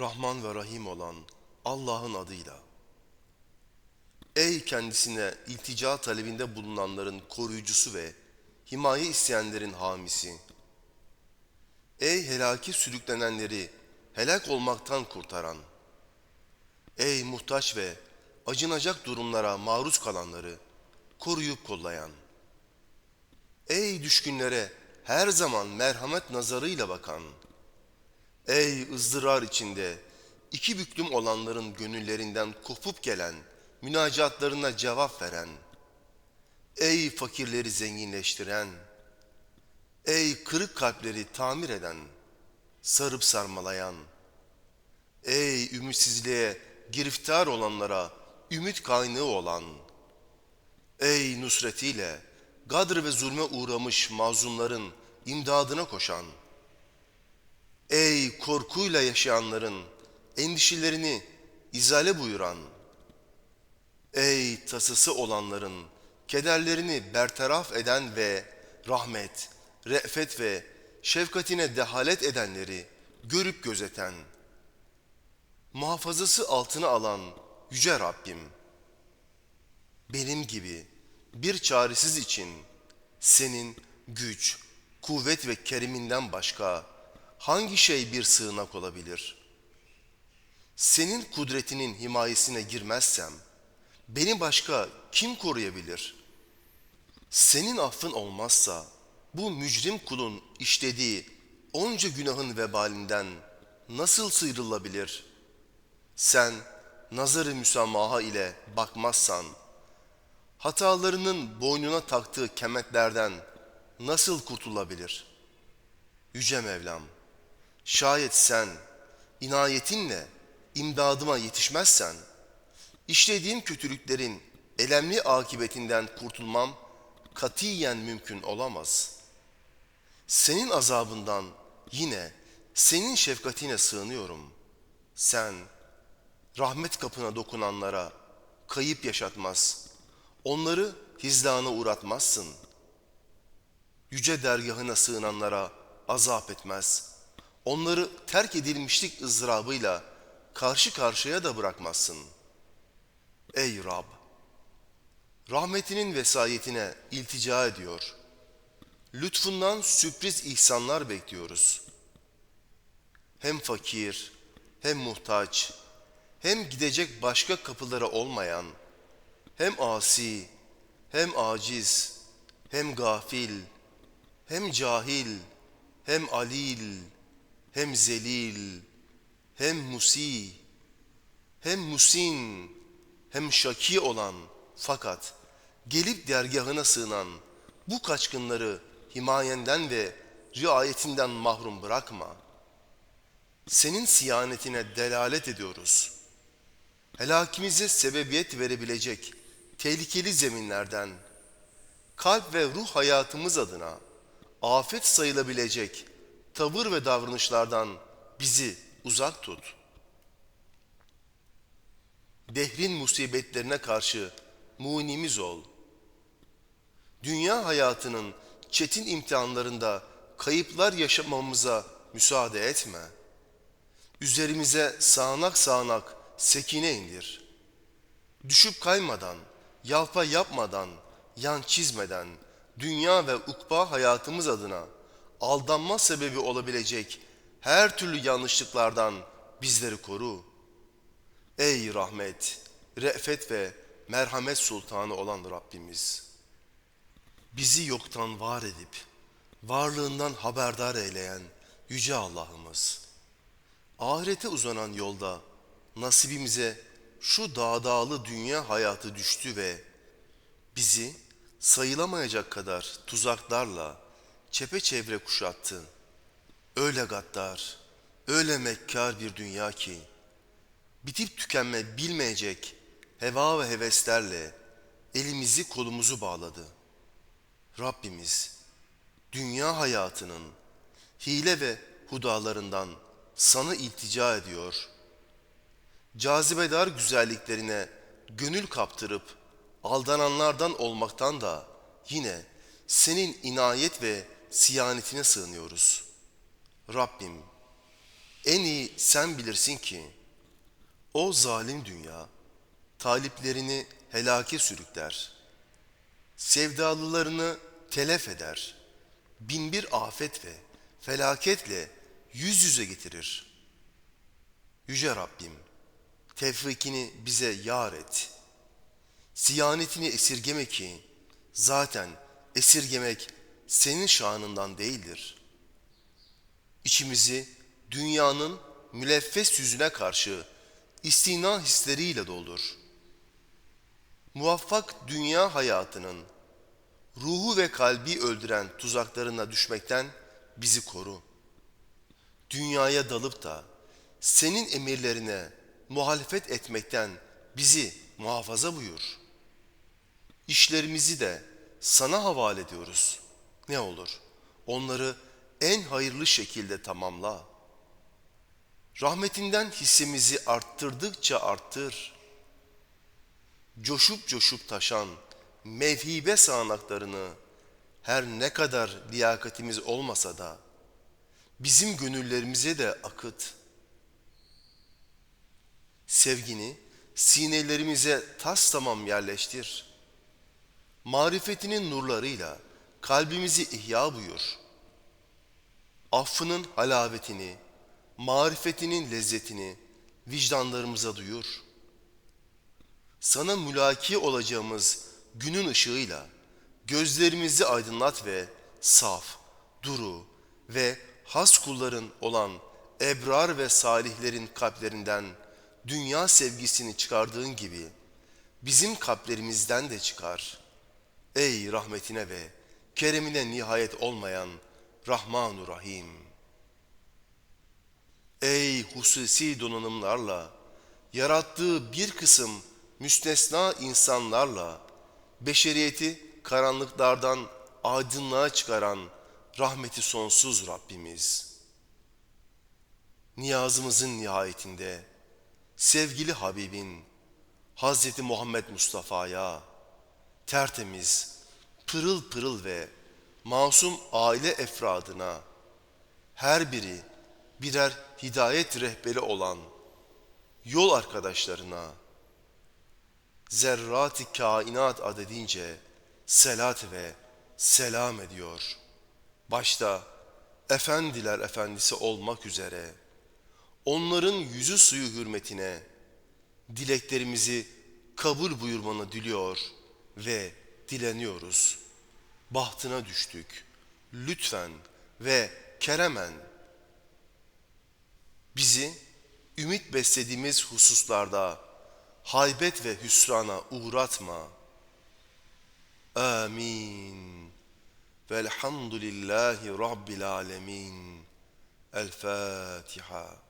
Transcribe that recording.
Rahman ve Rahim olan Allah'ın adıyla. Ey kendisine iltica talebinde bulunanların koruyucusu ve himaye isteyenlerin hamisi. Ey helaki sürüklenenleri helak olmaktan kurtaran. Ey muhtaç ve acınacak durumlara maruz kalanları koruyup kollayan. Ey düşkünlere her zaman merhamet nazarıyla bakan. Ey ızdırar içinde iki büklüm olanların gönüllerinden kopup gelen münacatlarına cevap veren. Ey fakirleri zenginleştiren. Ey kırık kalpleri tamir eden, sarıp sarmalayan. Ey ümitsizliğe giriftar olanlara ümit kaynağı olan. Ey nusretiyle gadr ve zulme uğramış mazlumların imdadına koşan. Ey korkuyla yaşayanların endişelerini izale buyuran. Ey tasası olanların kederlerini bertaraf eden ve rahmet, re'fet ve şefkatine dehalet edenleri görüp gözeten. Muhafazası altına alan Yüce Rabbim. Benim gibi bir çaresiz için senin güç, kuvvet ve keriminden başka hangi şey bir sığınak olabilir? Senin kudretinin himayesine girmezsem, beni başka kim koruyabilir? Senin affın olmazsa, bu mücrim kulun işlediği onca günahın vebalinden nasıl sıyrılabilir? Sen nazarı müsamaha ile bakmazsan, hatalarının boynuna taktığı kemetlerden nasıl kurtulabilir? Yüce Mevlam, şayet sen inayetinle imdadıma yetişmezsen, işlediğim kötülüklerin elemli akibetinden kurtulmam katiyen mümkün olamaz. Senin azabından yine senin şefkatine sığınıyorum. Sen rahmet kapına dokunanlara kayıp yaşatmaz, onları hizlana uğratmazsın. Yüce dergahına sığınanlara azap etmez, onları terk edilmişlik ızdırabıyla karşı karşıya da bırakmazsın. Ey Rab! Rahmetinin vesayetine iltica ediyor. Lütfundan sürpriz ihsanlar bekliyoruz. Hem fakir, hem muhtaç, hem gidecek başka kapıları olmayan, hem asi, hem aciz, hem gafil, hem cahil, hem alil, hem zelil, hem musi, hem musin, hem şaki olan fakat gelip dergahına sığınan bu kaçkınları himayenden ve riayetinden mahrum bırakma. Senin siyanetine delalet ediyoruz. Helakimize sebebiyet verebilecek tehlikeli zeminlerden, kalp ve ruh hayatımız adına afet sayılabilecek tavır ve davranışlardan bizi uzak tut. Dehrin musibetlerine karşı muğnimiz ol. Dünya hayatının çetin imtihanlarında kayıplar yaşamamıza müsaade etme. Üzerimize sağanak sağanak sekine indir. Düşüp kaymadan, yalpa yapmadan, yan çizmeden, dünya ve ukba hayatımız adına aldanma sebebi olabilecek her türlü yanlışlıklardan bizleri koru. Ey rahmet, re'fet ve merhamet sultanı olan Rabbimiz. Bizi yoktan var edip, varlığından haberdar eyleyen Yüce Allah'ımız. Ahirete uzanan yolda nasibimize şu dağdağlı dünya hayatı düştü ve bizi sayılamayacak kadar tuzaklarla çepeçevre kuşattı. Öyle gaddar, öyle mekkar bir dünya ki bitip tükenme bilmeyecek heva ve heveslerle elimizi kolumuzu bağladı. Rabbimiz dünya hayatının hile ve hudalarından sana iltica ediyor. Cazibedar güzelliklerine gönül kaptırıp aldananlardan olmaktan da yine senin inayet ve siyanetine sığınıyoruz. Rabbim En iyi sen bilirsin ki o zalim dünya taliplerini helake sürükler. Sevdalılarını telef eder. Binbir afet ve felaketle yüz yüze getirir. Yüce Rabbim, tevfikini bize yar et. Siyanetini esirgeme ki, zaten esirgemek senin şanından değildir. İçimizi dünyanın müleffes yüzüne karşı istina hisleriyle doldur. Muvaffak dünya hayatının ruhu ve kalbi öldüren tuzaklarına düşmekten bizi koru. Dünyaya dalıp da senin emirlerine muhalefet etmekten bizi muhafaza buyur. İşlerimizi de sana havale ediyoruz. Ne olur onları en hayırlı şekilde tamamla. Rahmetinden hissimizi arttırdıkça arttır. Coşup coşup taşan mevhibe sağanaklarını her ne kadar liyakatimiz olmasa da bizim gönüllerimize de akıt. Sevgini sinelerimize tas tamam yerleştir. Marifetinin nurlarıyla kalbimizi ihya buyur. Affının halavetini, marifetinin lezzetini vicdanlarımıza duyur. Sana mülaki olacağımız günün ışığıyla gözlerimizi aydınlat ve saf, duru ve has kulların olan ebrar ve salihlerin kalplerinden dünya sevgisini çıkardığın gibi bizim kalplerimizden de çıkar. Ey rahmetine ve keremine nihayet olmayan Rahmanu Rahim. Ey hususi donanımlarla, yarattığı bir kısım müstesna insanlarla, beşeriyeti karanlıklardan aydınlığa çıkaran rahmeti sonsuz Rabbimiz. Niyazımızın nihayetinde sevgili Habibin Hazreti Muhammed Mustafa'ya tertemiz, pırıl pırıl ve masum aile efradına her biri birer hidayet rehberi olan yol arkadaşlarına zerrat-ı kainat adedince selat ve selam ediyor. Başta efendiler efendisi olmak üzere onların yüzü suyu hürmetine dileklerimizi kabul buyurmanı diliyor ve dileniyoruz. Bahtına düştük. Lütfen ve keremen bizi ümit beslediğimiz hususlarda haybet ve hüsrana uğratma. Amin. Velhamdülillahi Rabbil alemin. El Fatiha.